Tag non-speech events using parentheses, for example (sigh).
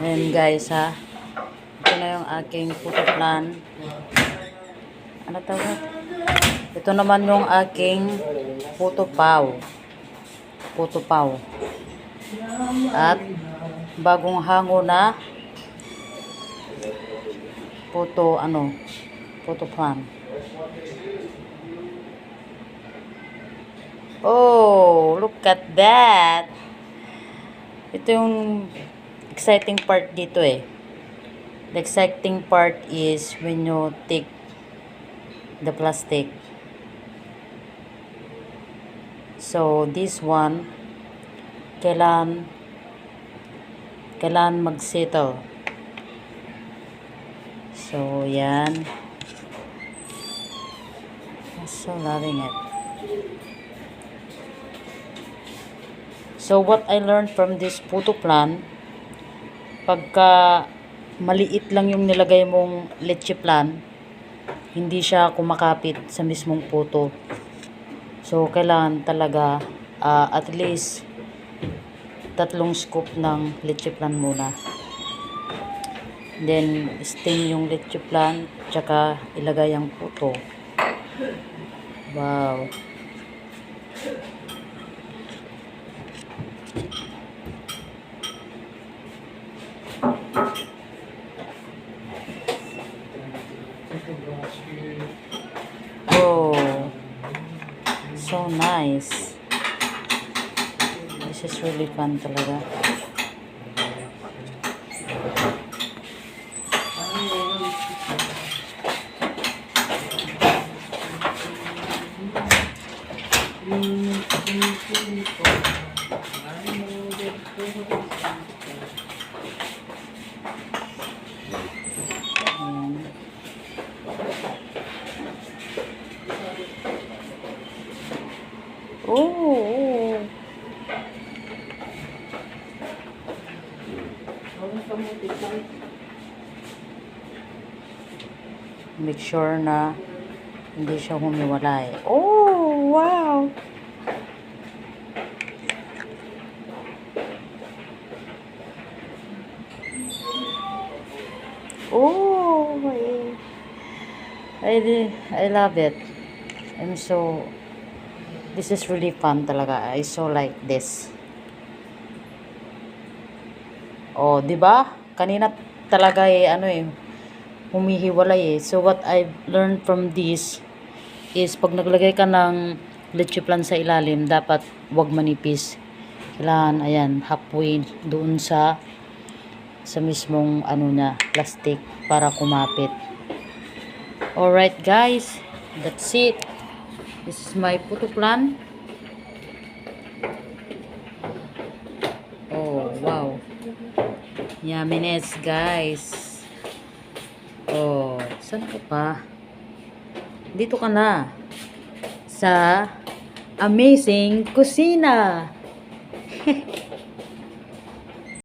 Ayan guys ha. Ito na yung aking photo plan. Ano tawag? Ito naman yung aking photo paw. Photo paw. At bagong hango na photo ano photo plan. Oh, look at that. Ito yung exciting part dito eh. The exciting part is when you take the plastic. So, this one, kailan, kailan mag-settle. So, yan. I'm so loving it. So, what I learned from this photo plan, pagka maliit lang yung nilagay mong leche plan, hindi siya kumakapit sa mismong puto. So, kailangan talaga ah, at least tatlong scoop ng leche plan muna. Then, stain yung leche plan, tsaka ilagay ang puto. Wow. So nice. This is really fun talaga. Ayan. Oh, oh. Make sure na hindi siya humiwalay. Oh, wow! Oh, I, I, love it. I'm so, this is really fun talaga. I so like this. Oh, 'di ba? Kanina talaga eh ano eh humihiwalay eh. So what I've learned from this is pag naglagay ka ng leche plan sa ilalim, dapat wag manipis. Kailangan ayan, halfway doon sa sa mismong ano na plastic para kumapit. Alright guys, that's it. This is my photo plan. Oh, wow. Yumminess, guys. Oh, saan ka pa? Dito ka na. Sa Amazing Kusina. (laughs)